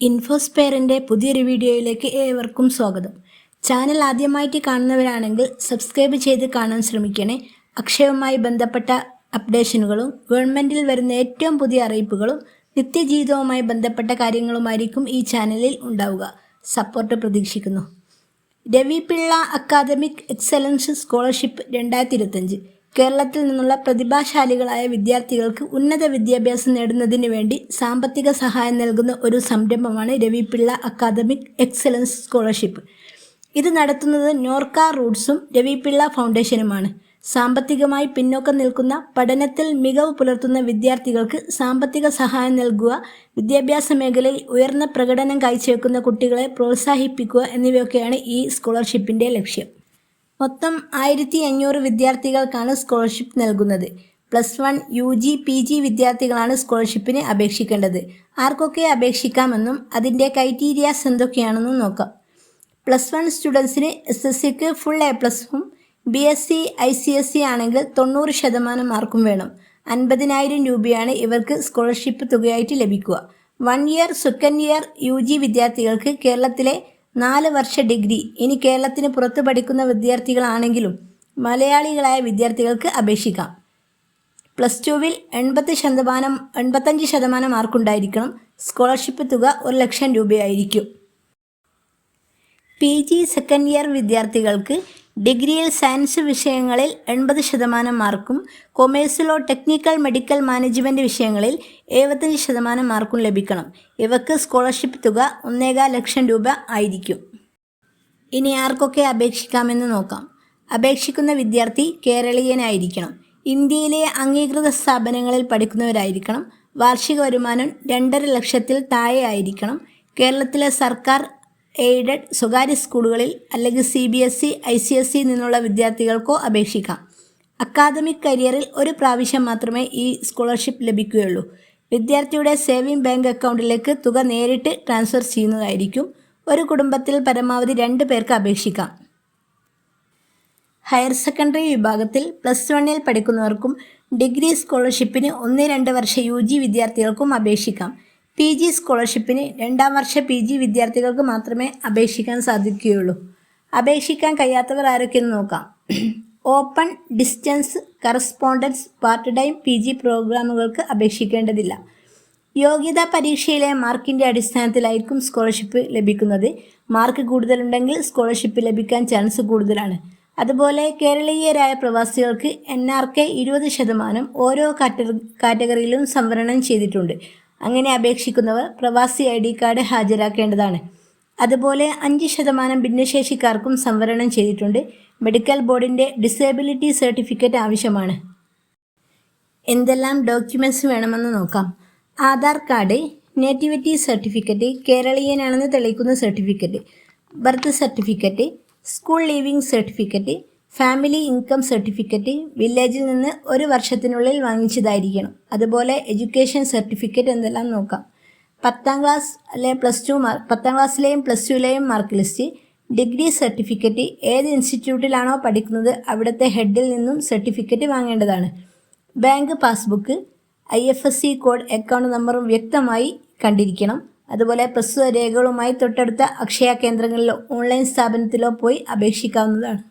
ഇൻഫോസ്പെയറിന്റെ പുതിയൊരു വീഡിയോയിലേക്ക് ഏവർക്കും സ്വാഗതം. ചാനൽ ആദ്യമായിട്ട് കാണുന്നവരാണെങ്കിൽ സബ്സ്ക്രൈബ് ചെയ്ത് കാണാൻ ശ്രമിക്കണേ. അക്ഷയവുമായി ബന്ധപ്പെട്ട അപ്ഡേഷനുകളും ഗവൺമെന്റിൽ വരുന്ന ഏറ്റവും പുതിയ അറിയിപ്പുകളും നിത്യജീവിതവുമായി ബന്ധപ്പെട്ട കാര്യങ്ങളുമായിരിക്കും ഈ ചാനലിൽ ഉണ്ടാവുക. സപ്പോർട്ട് പ്രതീക്ഷിക്കുന്നു. Ravi Pillai academic excellence scholarship രണ്ടായിരത്തി ഇരുപത്തഞ്ച് കേരളത്തിൽ നിന്നുള്ള പ്രതിഭാശാലികളായ വിദ്യാർത്ഥികൾക്ക് ഉന്നത വിദ്യാഭ്യാസം നേടുന്നതിന് വേണ്ടി സാമ്പത്തിക സഹായം നൽകുന്ന ഒരു സംരംഭമാണ് രവിപിള്ള അക്കാദമിക് എക്സലൻസ് സ്കോളർഷിപ്പ്. ഇത് നടത്തുന്നത് നോർക്ക റൂട്ട്സും രവിപിള്ള ഫൗണ്ടേഷനുമാണ്. സാമ്പത്തികമായി പിന്നോക്കം നിൽക്കുന്ന പഠനത്തിൽ മികവ് പുലർത്തുന്ന വിദ്യാർത്ഥികൾക്ക് സാമ്പത്തിക സഹായം നൽകുക വിദ്യാഭ്യാസ മേഖലയിൽ ഉയർന്ന പ്രകടനം കാഴ്ചവെക്കുന്ന കുട്ടികളെ പ്രോത്സാഹിപ്പിക്കുക എന്നിവയൊക്കെയാണ് ഈ സ്കോളർഷിപ്പിന്റെ ലക്ഷ്യം. മൊത്തം ആയിരത്തി അഞ്ഞൂറ് വിദ്യാർത്ഥികൾക്കാണ് സ്കോളർഷിപ്പ് നൽകുന്നത്. Plus one U G P G വിദ്യാർത്ഥികളാണ് സ്കോളർഷിപ്പിന് അപേക്ഷിക്കേണ്ടത്. ആർക്കൊക്കെ അപേക്ഷിക്കാമെന്നും അതിന്റെ ക്രൈറ്റീരിയാസ് എന്തൊക്കെയാണെന്നും നോക്കാം. പ്ലസ് വൺ സ്റ്റുഡൻസിന് എസ് എസ് സിക്ക് ഫുൾ എ പ്ലസും B S C I C S C ആണെങ്കിൽ തൊണ്ണൂറ് ശതമാനം മാർക്കും വേണം. അൻപതിനായിരം രൂപയാണ് ഇവർക്ക് സ്കോളർഷിപ്പ് തുകയായിട്ട് ലഭിക്കുക. One year second year U G വിദ്യാർത്ഥികൾക്ക് കേരളത്തിലെ നാല് വർഷ ഡിഗ്രി. ഇനി കേരളത്തിന് പുറത്ത് പഠിക്കുന്ന വിദ്യാർത്ഥികളാണെങ്കിലും മലയാളികളായ വിദ്യാർത്ഥികൾക്ക് അപേക്ഷിക്കാം. പ്ലസ് ടുവിൽ എൺപത് ശതമാനം എൺപത്തഞ്ച് ശതമാനം മാർക്കുണ്ടായിരിക്കണം. സ്കോളർഷിപ്പ് തുക ഒരു ലക്ഷം രൂപയായിരിക്കും. പി ജി സെക്കൻഡ് ഇയർ വിദ്യാർത്ഥികൾക്ക് ഡിഗ്രിയിൽ സയൻസ് വിഷയങ്ങളിൽ എൺപത് ശതമാനം മാർക്കും കൊമേഴ്സിലോ ടെക്നിക്കൽ മെഡിക്കൽ മാനേജ്മെന്റ് വിഷയങ്ങളിൽ എഴുപത്തഞ്ച് ശതമാനം മാർക്കും ലഭിക്കണം. ഇവക്ക് സ്കോളർഷിപ്പ് തുക ഒന്നേകാൽ ലക്ഷം രൂപ ആയിരിക്കും. ഇനി ആർക്കൊക്കെ അപേക്ഷിക്കാമെന്ന് നോക്കാം. അപേക്ഷിക്കുന്ന വിദ്യാർത്ഥി കേരളീയനായിരിക്കണം. ഇന്ത്യയിലെ അംഗീകൃത സ്ഥാപനങ്ങളിൽ പഠിക്കുന്നവരായിരിക്കണം. വാർഷിക വരുമാനം രണ്ടര ലക്ഷത്തിൽ താഴെ ആയിരിക്കണം കേരളത്തിലെ സർക്കാർ എയ്ഡഡ് സ്വകാര്യ സ്കൂളുകളിൽ അല്ലെങ്കിൽ C B S E I C S E നിന്നുള്ള വിദ്യാർത്ഥികൾക്കോ അപേക്ഷിക്കാം. അക്കാദമിക് കരിയറിൽ ഒരു പ്രാവശ്യം മാത്രമേ ഈ സ്കോളർഷിപ്പ് ലഭിക്കുകയുള്ളൂ. വിദ്യാർത്ഥിയുടെ സേവിംഗ് ബാങ്ക് അക്കൗണ്ടിലേക്ക് തുക നേരിട്ട് ട്രാൻസ്ഫർ ചെയ്യുന്നതായിരിക്കും. ഒരു കുടുംബത്തിൽ പരമാവധി രണ്ട് പേർക്ക് അപേക്ഷിക്കാം. ഹയർ സെക്കൻഡറി വിഭാഗത്തിൽ പ്ലസ് വണ്ണിൽ പഠിക്കുന്നവർക്കും ഡിഗ്രി സ്കോളർഷിപ്പിന് ഒന്ന് രണ്ട് വർഷ യു ജി വിദ്യാർത്ഥികൾക്കും അപേക്ഷിക്കാം. പി ജി സ്കോളർഷിപ്പിന് രണ്ടാം വർഷ പി ജി വിദ്യാർത്ഥികൾക്ക് മാത്രമേ അപേക്ഷിക്കാൻ സാധിക്കുകയുള്ളൂ. അപേക്ഷിക്കാൻ കഴിയാത്തവർ ആരൊക്കെയെന്ന് നോക്കാം. Open distance correspondence part time P G പ്രോഗ്രാമുകൾക്ക് അപേക്ഷിക്കേണ്ടതില്ല. യോഗ്യതാ പരീക്ഷയിലെ മാർക്കിന്റെ അടിസ്ഥാനത്തിലായിരിക്കും സ്കോളർഷിപ്പ് ലഭിക്കുന്നത്. മാർക്ക് കൂടുതലുണ്ടെങ്കിൽ സ്കോളർഷിപ്പ് ലഭിക്കാൻ ചാൻസ് കൂടുതലാണ്. അതുപോലെ കേരളീയരായ പ്രവാസികൾക്ക് എൻ ആർ കെ ഇരുപത് ശതമാനം ഓരോ കാറ്റഗറിയിലും സംവരണം ചെയ്തിട്ടുണ്ട്. അങ്ങനെ അപേക്ഷിക്കുന്നവർ പ്രവാസി ഐ ഡി കാർഡ് ഹാജരാക്കേണ്ടതാണ്. അതുപോലെ അഞ്ച് ശതമാനം ഭിന്നശേഷിക്കാർക്കും സംവരണം ചെയ്തിട്ടുണ്ട്. മെഡിക്കൽ ബോർഡിന്റെ ഡിസേബിലിറ്റി സർട്ടിഫിക്കറ്റ് ആവശ്യമാണ്. എന്തെല്ലാം ഡോക്യുമെന്റ്സ് വേണമെന്ന് നോക്കാം. ആധാർ കാർഡ് നേറ്റിവിറ്റി സർട്ടിഫിക്കറ്റ് കേരളീയനാണെന്ന് തെളിയിക്കുന്ന certificate birth certificate school leaving certificate family income certificate വില്ലേജിൽ നിന്ന് ഒരു വർഷത്തിനുള്ളിൽ വാങ്ങിച്ചതായിരിക്കണം. അതുപോലെ എഡ്യൂക്കേഷൻ സർട്ടിഫിക്കറ്റ് എന്തെല്ലാം നോക്കാം. പത്താം ക്ലാസ് അല്ലെ പ്ലസ് ടു മാർക്ക് പത്താം ക്ലാസ്സിലെയും പ്ലസ് ടുവിലെയും മാർക്ക് ലിസ്റ്റ് ഡിഗ്രി സർട്ടിഫിക്കറ്റ് ഏത് ഇൻസ്റ്റിറ്റ്യൂട്ടിലാണോ പഠിക്കുന്നത് അവിടുത്തെ ഹെഡിൽ നിന്നും certificate വാങ്ങേണ്ടതാണ്. Bank passbook I F S C code account നമ്പറും വ്യക്തമായി കണ്ടിരിക്കണം. അതുപോലെ പ്രസ്തുത രേഖകളുമായി തൊട്ടടുത്ത അക്ഷയ കേന്ദ്രങ്ങളിലോ ഓൺലൈൻ സ്ഥാപനത്തിലോ പോയി അപേക്ഷിക്കാവുന്നതാണ്.